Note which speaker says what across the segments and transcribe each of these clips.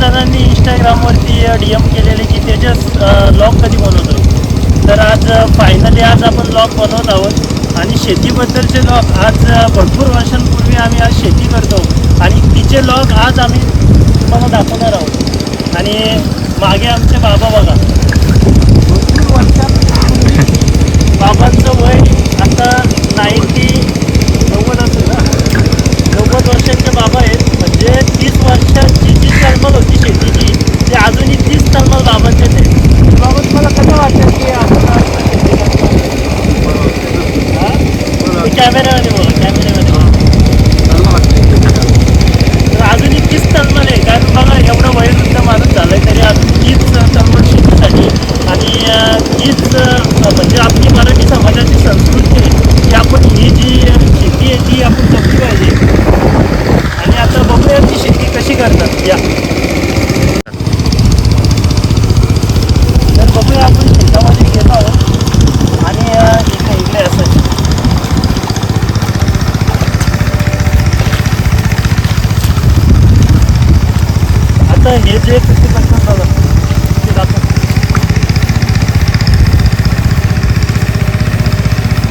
Speaker 1: जणांनी इंस्टाग्रामवरती D M केलेले की तेजस लॉग कधी बनवतो? तर आज फायनली आज आपण लॉग बनवत आहोत. आणि शेतीबद्दलचे लॉग आज भरपूर वर्षांपूर्वी आम्ही आज शेती करतो. आणि तिचे लॉग आज आम्ही तुम्हाला दाखवणार आहोत. आणि मागे आमचे बाबा बघा. भरपूर वर्षांपूर्वी बाबांचं वय आता नाईन्टी नव्वद असेल ना नव्वद वर्षांचे बाबा आहेत म्हणजे तीस वर्षाची जी तळमळ होती शेतीची ती अजूनही तीस तळमळ बाबांचे ते बाबा तुम्हाला कसं वाटतं की आपण आज शेती करतो? हा? ते कॅमेऱ्यामध्ये बोला कॅमेऱ्यामध्ये बोला तर अजूनही तीच तळमळ आहे कारण बघा एवढं वयोवृद्ध माणूस झालाय तरी अजून तीच तळमळ शेतीसाठी आणि अं, तीच अं, म्हणजे आपली मराठी समाजाची संस्कृती आहे की आपण ही जी शेती आहे ती आपण जपली पाहिजे आणि आता बघूया ती शेती कशी करतात या तर बघूया आपण शेतामध्ये गेलो आहोत आणि अं, इकडे इकडे असं आता हे जे कृषी पद्धत बघा ते दाखव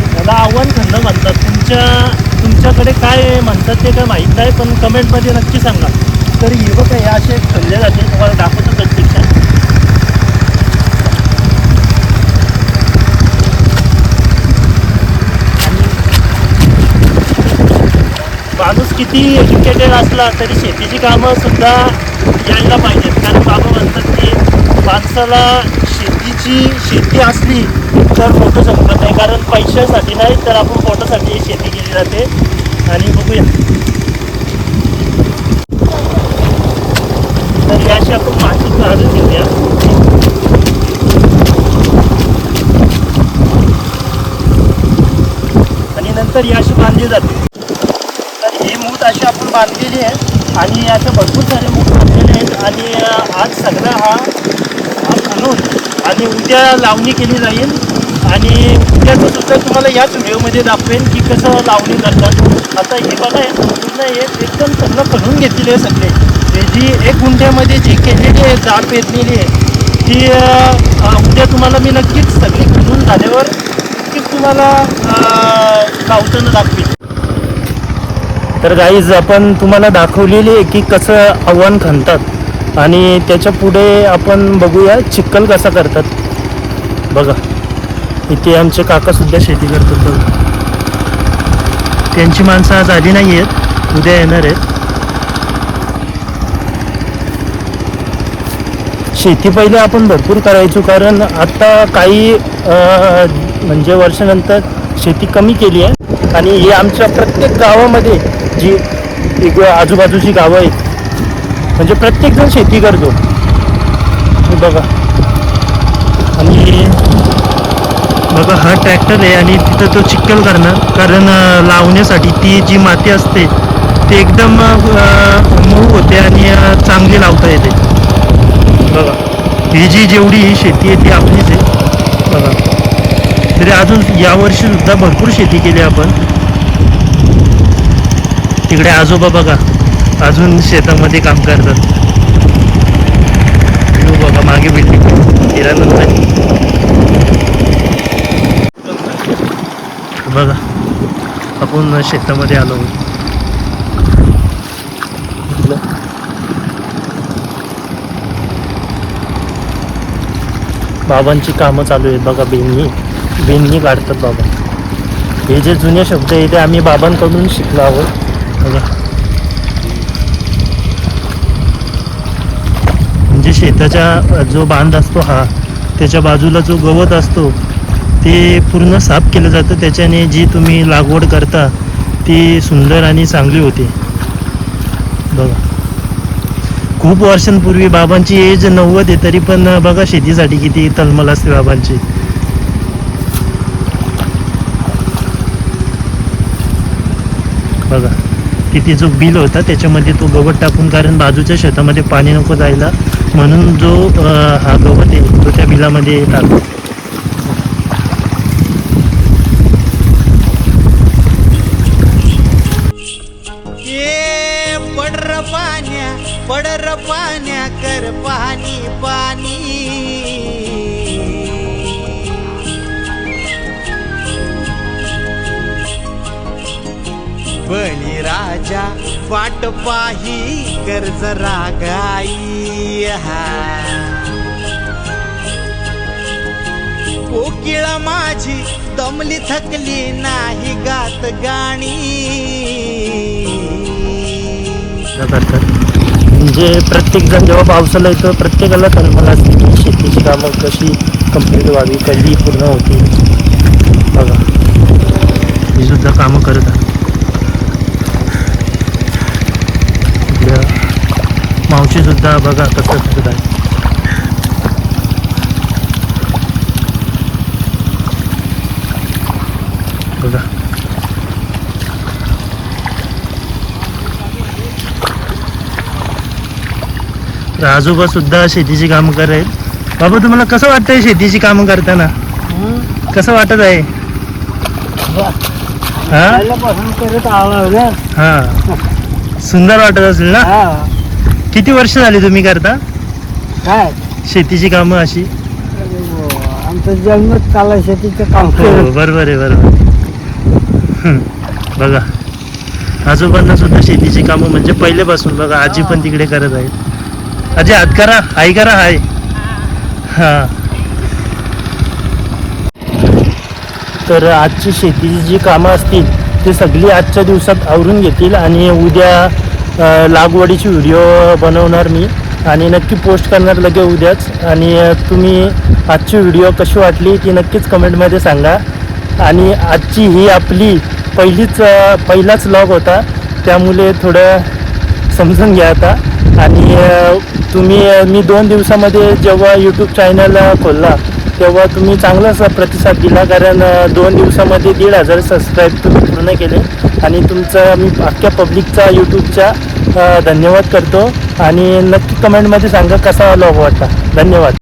Speaker 1: त्याला आव्हान खंड म्हणतात तुमच्या तुमच्याकडे काय म्हणतात ते काय माहीत नाही पण कमेंटमध्ये नक्की सांगा. तर हे बघा हे असे खल्ले जाते तुम्हाला दाखवतो प्रत्यक्षात. माणूस किती एज्युकेटेड असला तरी शेतीची कामं सुद्धा यायला पाहिजेत. कारण बाबा म्हणतात की माणसाला शेतीची शेती असली तर मोठं जमत नाही कारण पैशासाठी नाही तर आपण पोटासाठी ही शेती केली जाते. आणि बघूया. तर याशी आपण माती काढून घेऊया. आणि नंतर याशी अशी बांधली जाते. तर ही मूठ अशी आपण बांधलेली आहे. आणि याचे भरपूर सारे मूठ बांधलेले आहेत. आणि आज सगळा हा हा खणून आणि उद्या लावणी केली जाईल. आणि उद्याचं सुद्धा तुम्हाला याच व्हिडिओमध्ये दाखवेन की कसं लावणी करतात. आता हे बघा हे हे एकदम सगळं करून घेतलेले आहे सगळे. हे जी एक गुंठ्यामध्ये जी केलेली आहे जाड पेरलेली आहे ती उद्या तुम्हाला मी नक्कीच सगळी खणून झाल्यावर नक्कीच तुम्हाला लावताना दाखवेन. तर गाईज आपण तुम्हाला दाखवलेली आहे की कसं आव्हान खणतात. आणि त्याच्या पुढे आपण बघूया चिक्कल कसा करतात. बघा. इथे आमचे काकासुद्धा शेती करतात बघा. त्यांची माणसं आज आली नाही आहेत. उद्या येणार आहेत. शेती पहिले आपण भरपूर करायचो कारण आता काही म्हणजे वर्षानंतर शेती कमी केली आहे. आणि हे आमच्या प्रत्येक गावामध्ये जी एक आजूबाजूची गावं आहेत म्हणजे प्रत्येकजण शेती करतो. बघा. आणि बघा हा ट्रॅक्टर आहे आणि तिथं तो चिक्कल करणार कारण लावण्यासाठी ती जी माती असते ती एकदम मऊ होते आणि चांगली लावता येते. बघा. ही जी जेवढी ही शेती आहे ती आपलीच आहे. बघा. तरी अजून यावर्षीसुद्धा भरपूर शेती केली आपण. तिकडे आजोबा बघा. अजून शेतामध्ये काम करतात. बघा मागे बिल्डिंग हिरानंतर बघा आपण शेतामध्ये आलो. बाबांची कामं चालू आहेत बघा बेंनी बेंनी काढतात बाबा. हे जे जुने शब्द आहे ते आम्ही बाबांकडून शिकलो आहोत. बघा. म्हणजे शेताच्या जो बांध असतो हा त्याच्या बाजूला जो गवत असतो ते पूर्ण साफ केलं जातं. त्याच्याने जी तुम्ही लागवड करता ती सुंदर आणि चांगली होते. बघा. खूप वर्षांपूर्वी बाबांची एज नव्वद आहे तरी पण बघा शेतीसाठी किती तलमल असते बाबांची. बघा. तिथे जो बिल होता त्याच्यामध्ये तो गवत टाकून कारण बाजूच्या शेतामध्ये पाणी नको जायला म्हणून जो हा गवत आहे तो त्या बिलामध्ये टाकतो.
Speaker 2: पडर पाण्या पडर पाण्या कर पाणी पाणी. तुझ्या वाट पाही कर्ज रागाई हा. माझी दमली थकली नाही गात गाणी.
Speaker 1: म्हणजे म्हणजे प्रत्येकजण जेव्हा पावसाला येतं प्रत्येकाला कल्पना असते की शेतीची कामं कशी कंप्लीट व्हावी कधी पूर्ण होती बघा. ही सुद्धा कामं करत आहे इकडं मावशी सुद्धा बघा कसं करत आहे. बघा. आजोबा सुद्धा शेतीची कामं करायत बाबा तुम्हाला कसं वाटतंय शेतीची कामं करताना? कसं वाटत आहे? हा?
Speaker 3: करत
Speaker 1: हा. सुंदर वाटत असेल ना? किती वर्ष झाली तुम्ही करता?
Speaker 3: काय?
Speaker 1: शेतीची कामं अशी?
Speaker 3: आमचं जन्मच काला शेतीचं काम.
Speaker 1: हो बरोबर आहे बरोबर बघा. आजोबांना सुद्धा शेतीची कामं म्हणजे पहिल्यापासून बघा आजी पण तिकडे करत आहेत. आजी हात करा आई करा हाय. हा. तर आजची शेतीची जी कामं असतील ते सगळी आजच्या दिवसात आवरून घेतील आणि उद्या लागवडीची व्हिडिओ बनवणार मी आणि नक्की पोस्ट करणार लगे उद्याच. आणि तुम्ही आजची व्हिडिओ कशी वाटली ती नक्कीच कमेंटमध्ये सांगा. आणि आजची ही आपली पहिलीच पहिलाच लॉग होता. त्यामुळे थोडं समजून घ्या आता. आणि तुम्ही मी दोन दिवसामध्ये जेव्हा यूट्यूब चॅनल खोलला तेव्हा तुम्ही चांगलाच प्रतिसाद दिला कारण दोन दिवसामध्ये दीड हजार सबस्क्राईब तुम्ही पूर्ण केले. आणि तुमचं मी अख्ख्या पब्लिकचा यूट्यूबच्या धन्यवाद करतो. आणि नक्की कमेंटमध्ये सांगा कसा लॉग वाटला धन्यवाद.